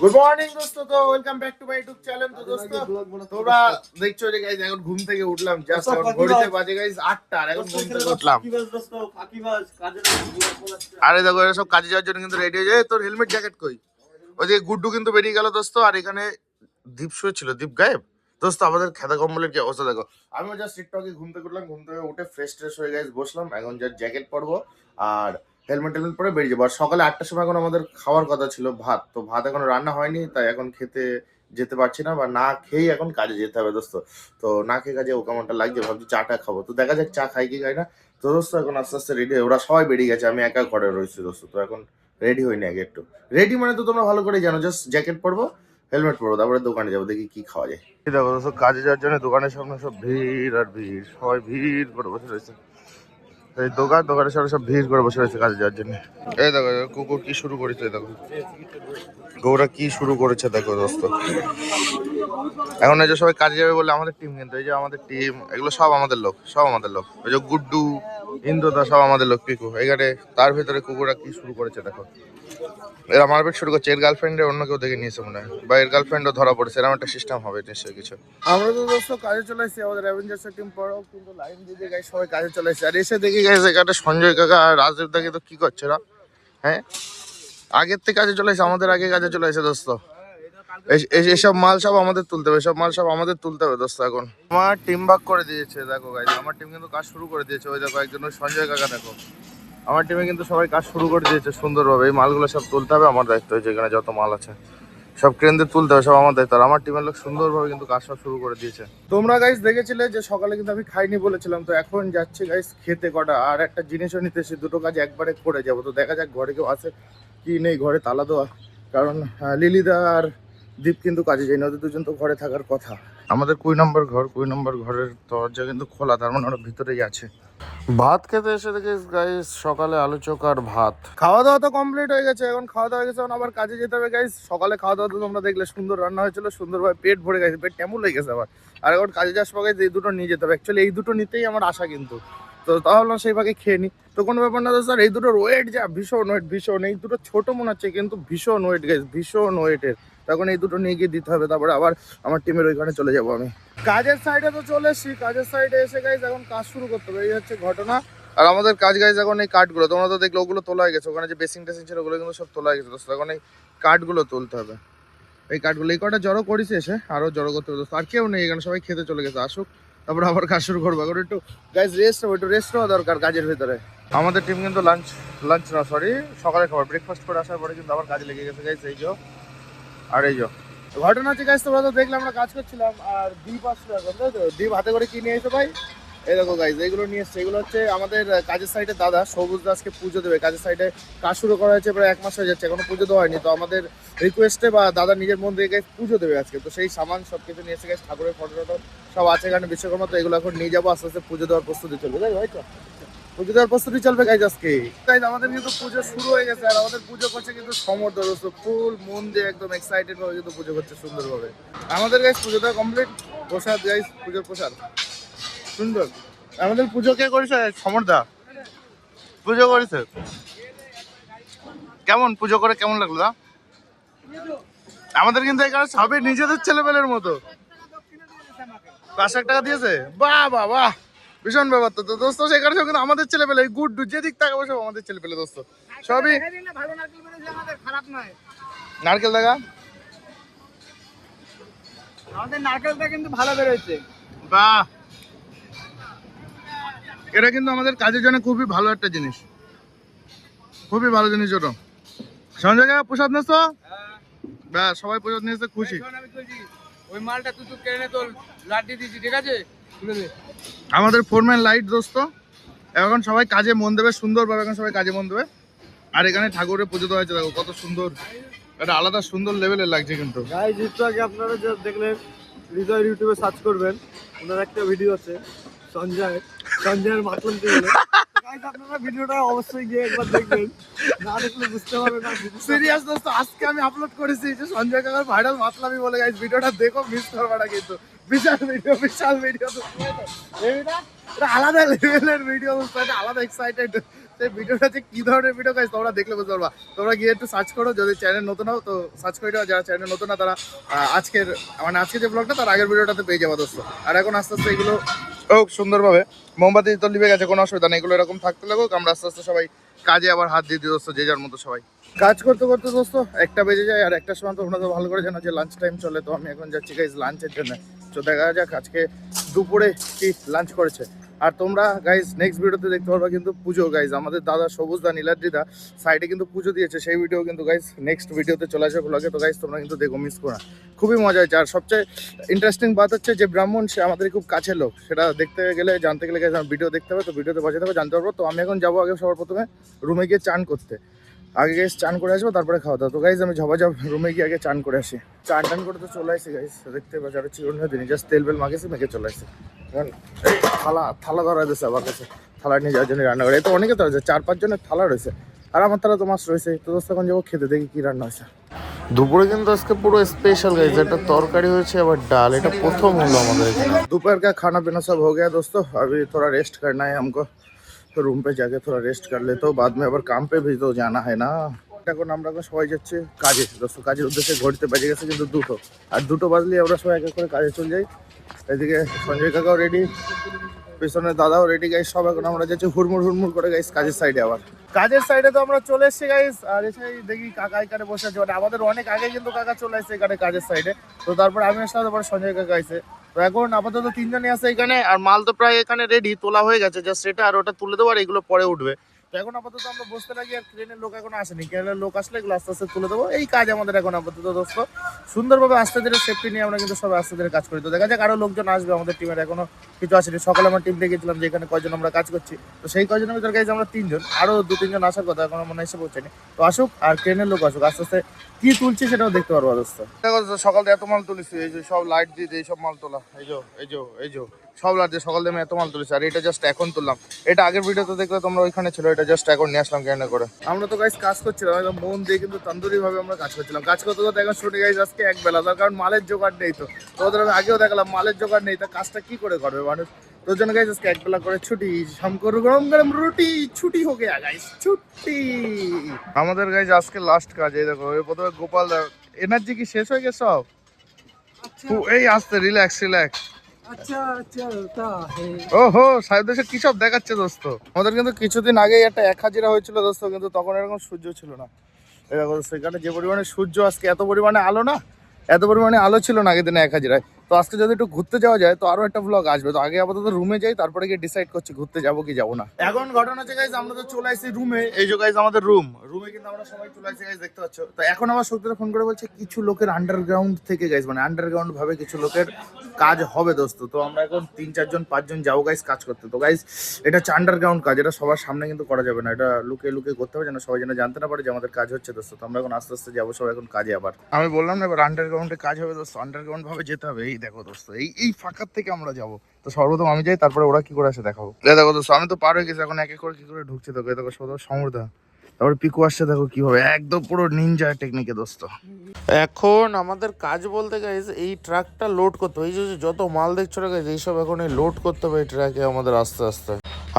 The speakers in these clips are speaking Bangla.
গুড মর্নিং দোস্ত তো welcome back to my YouTube channel তো দোস্ত তোমরা দেখছ যে এখন ঘুম থেকে উঠলাম জাস্ট এখন ঘড়িতে বাজে গাইজ আটটা আর এখন ঘুম থেকে উঠলাম। আরে দেখো এরা সব কাজে যাওয়ার জন্য কিন্তু রেডি হয়ে যায়। তোর হেলমেট জ্যাকেট কই? ওইদিকে গুড্ডু কিন্তু বেরিয়ে গেল দোস্ত আর এখানে দীপ শুয়ে ছিল দীপ গায়েব। দোস্ত আমাদের খেতা কম্বলের কি অবস্থা দেখো? আমিও জাস্ট টিকটকে ঘুম থেকে উঠলাম ঘুম থেকে উঠে ফ্রেশ ট্রেশ হয়ে গেছে বসলাম এখন জ্যাকেট পরবো আর হেলমেট টেলমেট পরে বেরিয়ে যাব। আর সকালে আটটার সময় এখন আমাদের খাওয়ার কথা ছিল ভাত। তো ভাত এখনও রান্না হয়নি, তাই এখন খেতে যেতে পারছি না বা না খেয়েই এখন কাজে যেতে হবে দোস্ত। তো না খেয়ে কাজে ও কেমনটা লাগছে, ভাবছি চাটা খাব। তো দেখা যাক চা খাই কি খাই না। তো দোস্ত এখন আস্তে আস্তে রেডি ওরা সবাই বেরিয়ে গেছে, আমি একা ঘরে রয়েছি দোস্ত। তো এখন রেডি হইনি আগে একটু। রেডি মানে তো তোমরা ভালো করে জানো জাস্ট জ্যাকেট পরবো হেলমেট পরবো, তারপরে দোকানে যাব, দেখি কি খাওয়া যায়। দেখো দোস্ত, কাজে যাওয়ার জন্য দোকানের সামনে সব ভিড় আর ভিড়, সবাই ভিড় করে বসে রয়েছে। এই দোকান দোকানে সবাই সব ভিড় করে বসে রয়েছে কাজে যাওয়ার জন্য। এই দেখো কুকুর কি শুরু করেছে দেখো। গৌরা কি শুরু করেছে, দেখো দোস্ত। এখন এই যে সবাই কাজে যাবে বলে আমাদের টিম কিন্তু, এই যে আমাদের টিম এগুলো সব আমাদের লোক, সব আমাদের লোক। ওই যে গুড্ডু, ইন্দ্রদা সব আমাদের লোক, পিকু। এখানে তার ভিতরে কুকুররা কি শুরু করেছে, দেখো। এরা মারপিট শুরু করছে, এর গার্লফ্রেন্ডে অন্য কেউ দেখে নিয়েছে মনে হয়, বা এর গার্লফ্রেন্ডও ধরা পড়েছে, এরকম একটা সিস্টেম হবে নিশ্চয়ই কিছু। আমরা তো দোস্ত কাজে চলে এসেছি আমাদের অ্যাভেঞ্জার্স টিম পড়াও কিন্তু লাইন দিয়ে গাই সবাই কাজে চলে এসেছে আর এসে দেখি গাইছে এখানে সঞ্জয় কাকা আর রাজদেব দাকে তো কি করছে এরা হ্যাঁ? আগের থেকে কাজে চলে এসেছে আমাদের আগে কাজে চলে এসেছে দোস্ত। এসব মাল সব আমাদের তুলতে হবে সব মাল সব আমাদের তুলতে হবে দোস্ত এখন। আমার টিম ভাগ করে দিয়েছে দেখো গাইজ আমার টিম কিন্তু কাজ শুরু করে দিয়েছে ওই দেখো একজন ওই সঞ্জয় কাকা দেখো। আমার টিমে কিন্তু সবাই কাজ শুরু করে দিয়েছে সুন্দরভাবে এই মালগুলো সব তুলতে হবে আমার দায়িত্ব হয়েছে এখানে যত মাল আছে। সব ক্রেনদের তুলতে হবে সব আমার দায়িত্ব আর আমার টিমের লোক সুন্দরভাবে কিন্তু কাজ সব শুরু করে দিয়েছে। তোমরা গাইস দেখেছিলে যে সকালে কিন্তু আমি খাইনি বলেছিলাম তো এখন যাচ্ছি গাইস খেতে কটা আর একটা জিনিসও নিতে এসে দুটো কাজ একবারে করে যাব তো দেখা যাক ঘরে কেউ আছে কি নেই ঘরে তালা দেওয়া কারণ লিলিদা আর দীপ কিন্তু কাজে যায়নি ওদের দুজন তো ঘরে থাকার কথা। আমাদের কুড়ি নম্বর ঘর, কুড়ি নম্বর ঘরের দরজা কিন্তু খোলা, তার মানে ওরা ভিতরেই আছে। ভাত খেতে এসে দেখে গাইস সকালে আলু চোখা আর ভাত। খাওয়া দাওয়া তো কমপ্লিট হয়ে গেছে, এখন খাওয়া দাওয়া হয়ে গেছে, এখন আবার কাজে যেতে হবে গাইস সকালে খাওয়া দাওয়া তো তোমরা দেখলে, সুন্দর রান্না হয়েছিল, সুন্দরভাবে পেট ভরে গেছে, পেট কেমন হয়ে গেছে আবার। আর এখন কাজে যাওয়ার সময় এই দুটো নিয়ে যেতে হবে। অ্যাকচুয়ালি এই দুটো নিতেই আমার আশা কিন্তু। তো তাহলে সেই ভাগে খেয়ে নি। তো কোনো ব্যাপার না স্যার এই দুটোর ওয়েট যা, ভীষণ ওয়েট ভীষণ। এই দুটো ছোট মনে হচ্ছে, কিন্তু ভীষণ ওয়েট গাইস ভীষণ ওয়েটের তখন এই দুটো নিয়ে গিয়ে দিতে হবে তারপরে আবার আমার টিমের ওইখানে চলে যাব আমি। কাজের সাইডে তো চলে এসছি কাজের সাইডে এসে গাইজ এখন কাজ শুরু করতে হবে এই হচ্ছে ঘটনা। আর আমাদের কাজ গাইজ এখন এই কাঠগুলো তোমরা তো দেখলে ওগুলো তোলা হয়ে গেছে ওখানে যে বেসিং টেসিং ছিল ওগুলো কিন্তু সব তোলা হয়ে গেছে দোস্ত এখন এই কাঠগুলো তুলতে হবে। এই কাঠগুলো এই কটা জড়ো করিস এসে আরও জড়ো করতে হবে দোস্ত আর কেউ নেই এখানে সবাই খেতে চলে গেছে আসুক তারপরে আবার কাজ শুরু করব এখন একটু গাইজ রেস্ট হবে একটু রেস্ট হওয়া দরকার কাজের ভিতরে। আমাদের টিম কিন্তু লাঞ্চ লাঞ্চ না সরি সকালে খাবার ব্রেকফাস্ট করে আসার পরে কিন্তু আবার কাজে লেগে গেছে গাইজ এই যে। আর এই যে। ঘটনা হচ্ছে গাইজ তোমরা তো দেখলে, আমরা কাজ করছিলাম, আর দ্বীপ আসলো এখন দ্বীপ হাতে করে কি নিয়ে এসো ভাই? এই দেখো গাইজ এগুলো নিয়ে এসছে। এগুলো হচ্ছে আমাদের কাজের সাইডে দাদা সবুজ দাসকে পুজো দেবে। কাজের সাইডে কাজ শুরু করা হয়েছে, প্রায় এক মাস হয়ে যাচ্ছে, এখনও পুজো দেওয়া হয়নি। তো আমাদের রিকোয়েস্টে বা দাদা নিজের মন থেকে guys পুজো দেবে আজকে। তো সেই সামান সব কিছু নিয়ে এসে গেছে ঠাকুরের ফটো টটো সব আছে এখানে বিশ্বকর্মা, তো এগুলো এখন নিয়ে যাব। আস্তে আস্তে পুজো দেওয়ার প্রস্তুতি চলবে, তাই তো পুজো প্রস্তুতি চলবে গাইজ আজকে। গাইজ আমাদের কিন্তু পুজো শুরু হয়ে গেছে আর আমাদের পুজো করছে কিন্তু সমর্থ ফুল মন দিয়ে একদম এক্সাইটেড ভাবে কিন্তু পুজো করছে সুন্দরভাবে। আমাদের গাইজ পুজোটা কমপ্লিট প্রসাদ গাইজ পুজোর প্রসাদ। সুন্দর। আমাদের পুজো কে করেছে? সমর্দা। পুজো করেছে। কেমন? পুজো করে কেমন লাগল, দা? আমাদের কিন্তু এখানে সবই নিজেদের ছেলেবেলের মতো। পাঁচ টাকা দিয়েছে? বাহ বাহ বাহ। ভীষণ ব্যাপার তো দোস্ত সেখানে সব কিন্তু আমাদের ছেলে পেলে গুড যেদিক তাকাবো সব আমাদের ছেলে পেলে দোস্ত সবই নারকেল দেখা? আমাদের নারকেলটা কিন্তু ভালো বেরোচ্ছে বাহ! এটা কিন্তু আমাদের কাজের জন্য খুবই ভালো একটা জিনিস। খুবই ভালো জিনিস ওটা। সঞ্জয় কাকা প্রসাদ নিস তো ব্যাস সবাই প্রসাদ নিয়েছে খুশি। ওই মালটা তুই তুই কেনে তোর লাড্ডি দিয়েছি ঠিক আছে? আমাদের ফোরম্যান লাইট দোস্ত। এখন সবাই কাজে মন দেবে সুন্দরভাবে এখন সবাই কাজে মন দেবে। আর এখানে ঠাকুরের পুজো দেওয়া হয়েছে দেখো কত সুন্দর। একটা আলাদা সুন্দর লেভেলের লাগছে কিন্তু। গাইজ একটু আগে আপনারা যে দেখলেন হৃদয় ইউটিউবে সার্চ করবেন ওনার একটা ভিডিও আছে সঞ্জয় সঞ্জয়ের মাতলাম ভিডিওটা অবশ্যই গিয়ে না দেখলে বুঝতে না। সিরিয়াস আজকে আমি আপলোড করেছি যে সঞ্জয় ভাইরাল বলে ভিডিওটা দেখো কিন্তু। আলাদা লেভেলের ভিডিও আলাদা এক্সাইটেড সেই ভিডিওটা যে কি ধরনের ভিডিও তোমরা দেখলে বুঝতে পারবা। তোমরা গিয়ে একটু সার্চ করো, যদি চ্যানেল নতুন হও, তো সার্চ করে দাও যারা চ্যানেল নতুন না, তারা আজকের মানে আজকে যে ব্লগটা তার আগের ভিডিওটাতে পেয়ে যাব দোস্ত। আর এখন আস্তে আস্তে এগুলো হোক, সুন্দরভাবে। মোমবাতি তো লিবে গেছে, কোনো অসুবিধা নেই। এগুলো এরকম থাকতে লাগুক, আমরা আস্তে আস্তে সবাই কাজে আবার হাত দিয়ে দিই, দোস্ত, যে যার মতো সবাই। কাজ করতে করতে, দোস্ত, একটা বেজে যায়, আর একটা সময় তো তো ভালো করে জানো যে লাঞ্চ টাইম চলে, তো আমি এখন যাচ্ছি গাইজ লাঞ্চের জন্য। তো দেখা যাক, আজকে দুপুরে কি লাঞ্চ করেছে। আর তোমরা গাইজ নেক্সট ভিডিওতে দেখতে পারবা কিন্তু পুজো গাইজ আমাদের দাদা সবুজ দা নীলাদ্রিদা সাইডে কিন্তু পুজো দিয়েছে, সেই ভিডিও কিন্তু গাইজ নেক্সট ভিডিওতে চলে আসবে ব্লগে তো গাইজ তোমরা কিন্তু দেখো মিস করো খুবই মজা হয়েছে। আর সবচেয়ে ইন্টারেস্টিং বাত হচ্ছে যে ব্রাহ্মণ, সে আমাদের খুব কাছের লোক। সেটা দেখতে গেলে, জানতে গেলে ভিডিও দেখতে হবে, তো ভিডিওতে বাজাতে হবে জানতে পারব। তো আমি এখন যাব আগে সবার প্রথমে রুমে গিয়ে চান করতে। আগে গিয়ে চান করে আসবো তারপরে খাওয়া দাওয়া তো গাইজ আমি ঝবা যাব রুমে গিয়ে আগে চান করে আসি চান টান করে তো চলে আসি গাইজ দেখতে পাচ্ছি আর চিরুন দিনই জাস্ট তেল বেল মাখেছি মেখে চলে আসি এখন এই থালা থালা ধরা দিয়েছে আমার কাছে থালা নিয়ে যাওয়ার জন্য রান্না করে এই তো অনেকে তো রয়েছে চার পাঁচ জনের থালা রয়েছে আর আমার থালা তো মাছ রয়েছে তো দোস্ত এখন যাবো খেতে দেখি কি রান্না হয়েছে দুপুরে কিন্তু আজকে পুরো স্পেশাল গাইজ একটা তরকারি হয়েছে আবার ডাল এটা প্রথম হলো আমাদের दोपहर का खाना पीना सब हो गया दोस्तों अभी थोड़ा रेस्ट करना है हमको तो रूम पे जाके थोड़ा रेस्ट कर लेते हो बाद में আবার काम पे भी तो जाना है ना এখন আমরা এখন সবাই যাচ্ছে কাজে দোস্ত কাজের উদ্দেশ্যে ঘড়িতে বেজে গেছে কিন্তু দুটো আর দুটো বাজলে আমরা সবাই এক এক করে কাজে চলে যাই এদিকে সঞ্জয় কাকাও রেডি পেছনে দাদাও রেডি গাইস সব এখন আমরা যাচ্ছি হুড়মুড় হুড়মুড় করে গাইস কাজের সাইডে আবার কাজের সাইডে তো আমরা চলে এসেছি গাইস আর এসে দেখি কাকা এখানে বসে আছে মানে আমাদের অনেক আগে কিন্তু কাকা চলে এসেছে এখানে কাজের সাইডে তো তারপর আমি আসলাম তারপর সঞ্জয় কাকা এসে এখন আপাতত তিনজনই আছে এখানে, আর মাল তো প্রায় এখানে রেডি তোলা হয়ে গেছে জাস্ট সেটা আর ওটা তুলে দেবো আর এগুলো পরে উঠবে। এখন আপাতত আমরা বসতে লাগি আর ট্রেনের লোক এখন আসেনি। ট্রেনের লোক আসলে এগুলো আস্তে আস্তে তুলে দেবো। এই কাজ আমাদের এখন আপাতত দোস্ত। সুন্দরভাবে আস্তে ধীরে সেফটি নিয়ে আমরা কিন্তু সবাই আস্তে ধীরে কাজ করি। তো দেখা যাক আরও লোকজন আসবে আমাদের টিমের এখনও কিছু আসেনি। সকালে আমার টিম গেছিলাম যে এখানে কয়জন আমরা কাজ করছি। তো সেই কয়জনের ভিতরে গাইজ আমরা তিনজন। আরও দু, তিনজন আসার কথা এখনও মনে এসে পৌঁছায়নি তো আসুক আর ট্রেনের লোক আসুক। আস্তে আস্তে কি তুলছি সেটাও দেখতে পারব দোস্ত। দেখো সকাল এত মাল তুলেছি এই যে সব লাইট দিয়ে দিয়ে সব মাল তোলা। এই যে এই যে এই যে। সব দিয়ে সকাল দিয়ে আমি এত মাল তুলেছি আর এটা জাস্ট এখন তুললাম। এটা আগের ভিডিওতে দেখলে তোমরা ওইখানে ছিল এটা জাস্ট এখন নিয়ে আসলাম কেন করে। আমরা তো গাইজ কাজ করছিলাম একদম মন দিয়ে কিন্তু তন্দুরি ভাবে আমরা কাজ করছিলাম। কাজ করতে করতে এখন শুনে গাইজ আজকে এক বেলা তার কারণ মালের জোগাড় নেই তো। ওদের আমি আগেও দেখালাম মালের জোগাড় নেই তা কাজটা কি করে করবে মানুষ? তোর জন্য গাইজ আজকে এক বেলা করে ছুটি শঙ্কর গরম গরম রুটি ছুটি হো গেয়া গাইজ ছুটি। আমাদের গাইজ আজকে লাস্ট কাজ এই দেখো এই প্রথমে গোপাল এনার্জি কি শেষ হয়ে গেছে সব? ফু- এই আসতে রিল্যাক্স রিল্যাক্স আচ্ছা ওহো সাহেব দেশে কি সব দেখাচ্ছে দোস্ত? আমাদের কিন্তু কিছুদিন আগেই একটা এক হাজিরা হয়েছিল দোস্ত কিন্তু তখন এরকম সূর্য ছিল না। দেখো সেখানে যে পরিমাণে সূর্য আজকে এত পরিমাণে আলো না এত পরিমাণে আলো ছিল না আগের দিনে এক হাজিরায়। তো আজকে যদি একটু ঘুরতে যাওয়া যায় তো আরও একটা ব্লগ আসবে। তো আগে আপাতত রুমে যাই তারপরে গিয়ে ডিসাইড করছি ঘুরতে যাব কি যাব না। এখন ঘটনা হচ্ছে গাইজ আমরা তো চলে আসছি রুমে এই যে গাইজ আমাদের রুম রুমে কিন্তু আমরা সবাই চলে আসছি গাইজ দেখতে পাচ্ছ। তো এখন আমার শক্তিরা ফোন করে বলছে, কিছু লোকের আন্ডারগ্রাউন্ড থেকে গাইজ মানে আন্ডারগ্রাউন্ড ভাবে কিছু লোকের কাজ হবে দোস্ত। তো আমরা এখন তিন, চারজন, পাঁচজন যাব গাইজ কাজ করতে। তো গাইজ এটা হচ্ছে আন্ডারগ্রাউন্ড কাজ, এটা সবার সামনে কিন্তু করা যাবে না। এটা লুকে লুকিয়ে করতে হবে যেন সবাই যেন জানতে না পারে যে আমাদের কাজ হচ্ছে দোস্ত। তো আমরা এখন আস্তে আস্তে যাব সবাই এখন কাজে আবার। আমি বললাম না, এবার আন্ডারগ্রাউন্ডে কাজ হবে দোস্ত। আন্ডারগ্রাউন্ড ভাবে যেতে হবে। এই দেখো দোস্ত, এই এই ফাঁকার থেকে আমরা যাব। তো সর্বপ্রথম আমি যাই, তারপরে ওরা কি করে আসে দেখাবো। দেখো দোস্ত, আমি তো পার হয়ে গেছি, এখন এক এক করে কি করে ঢুকছে এই দেখো সদর সমৃদ্ধা তারপরে পিকু আসছে দেখো কীভাবে। একদম পুরো নিনজা টেকনিকে দোস্ত। এখন আমাদের কাজ বলতে গাইজ এই ট্রাকটা লোড করতে হবে। এই যে যত মাল দেখছ না গাইজ এইসব এখন এই লোড করতে হবে এই ট্রাকে আমাদের আস্তে আস্তে।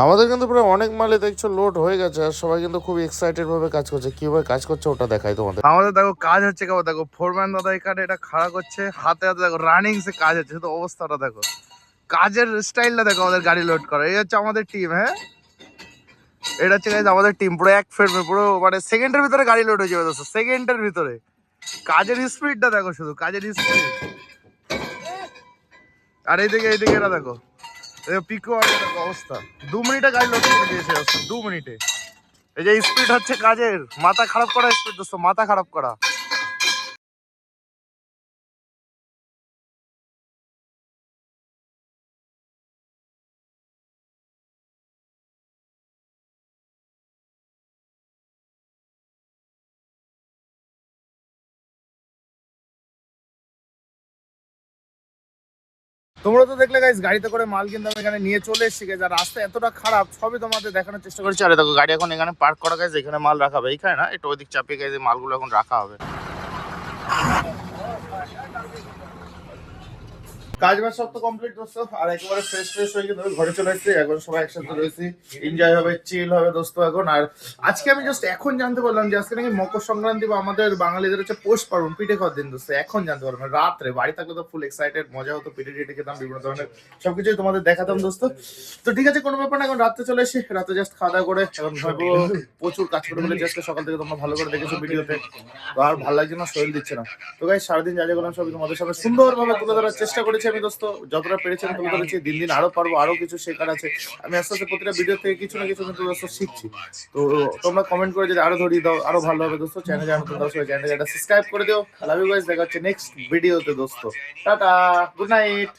আমাদের কিন্তু প্রায় অনেক মালে দেখছ লোড হয়ে গেছে আর সবাই কিন্তু খুব এক্সাইটেড ভাবে কাজ করছে। কীভাবে কাজ করছে ওটা দেখাই তোমাদের। আমাদের দেখো কাজ হচ্ছে কেমন? দেখো ফোরম্যান দাদা এখানে এটা খাড়া করছে হাতে হাতে দেখো রানিং সে কাজ হচ্ছে। শুধু অবস্থাটা দেখো। কাজের স্টাইলটা দেখো আমাদের গাড়ি লোড করা। এই হচ্ছে আমাদের টিম হ্যাঁ? এটা হচ্ছে আমাদের টিম পুরো এক ফ্রেমে পুরো মানে সেকেন্ডের ভিতরে গাড়ি লোড হয়ে যাবে দোস্ত সেকেন্ডের ভিতরে। কাজের স্পিডটা দেখো শুধু, কাজের স্পিড আর এইদিকে এইদিকে এটা দেখো। পিকো অবস্থা। দু মিনিটে গাড়ি লোড করে দিয়েছে দু মিনিটে। এই যে স্পিড হচ্ছে কাজের, মাথা খারাপ করা স্পিড দোস্ত, মাথা খারাপ করা। তোমরা তো দেখলে গাইস গাড়িতে করে মাল কিন্তু আমি এখানে নিয়ে চলে এসেছি গাইস আর রাস্তা এতটা খারাপ, সবই তোমাদের দেখানোর চেষ্টা করছি। আরে দেখো, গাড়ি এখন এখানে পার্ক করা গাইস এখানে মাল রাখা হবে। এইখানে না, একটু ওইদিক চাপিয়ে গাইস মালগুলো এখন রাখা হবে। কাজ বাজ সব তো কমপ্লিট দোস্ত আর একেবারে ফ্রেশ ফ্রেশ হয়ে ঘরে চলে এসেছি এখন সবাই একসাথে রয়েছি। এনজয় হবে চিল হবে দোস্ত এখন। আর আজকে আমি জাস্ট এখন জানতে পারলাম যে আজকে নাকি মকর সংক্রান্তি বা আমাদের বাঙালিদের হচ্ছে পোষ পার্বণ, পিঠে খাওয়ার দিন দোস্ত, এখন জানতে পারলাম। রাত্রে বাড়ি থাকলে তো ফুল এক্সাইটেড মজা হতো, পিঠে খেতাম, বিভিন্ন ধরনের সবকিছুই তোমাদের দেখাতাম দোস্ত। তো ঠিক আছে, কোনো ব্যাপার না, এখন রাত্রে চলে এসে রাতে জাস্ট খাওয়া দাওয়া করে এখন প্রচুর কাজ করে ফেলেছি আজকে সকাল থেকে তোমরা ভালো করে দেখেছ ভিডিওতে। আর ভালো লাগছে না, শরীর দিচ্ছে না। তো গাই সারাদিন যা যা করলাম সবই তোমাদের সামনে সুন্দরভাবে তুলে ধরার চেষ্টা করেছি। আমি দোস্ত যতটা পেরেছি আমি তোমাদের ধরেছি দিন দিন আরও পারব আরও কিছু শেখার আছে। আমি আস্তে আস্তে প্রতিটা ভিডিও থেকে কিছু না কিছু কিন্তু দোস্ত শিখছি। তো তোমরা কমেন্ট করে যদি আরও ধরিয়ে দাও আরও ভালো হবে দোস্ত চ্যানেলে আমি তোমরা সবাই চ্যানেলে একটা সাবস্ক্রাইব করে দিও। লাভ ইউ গাইস দেখা হচ্ছে নেক্সট ভিডিওতে দোস্ত। Tata good night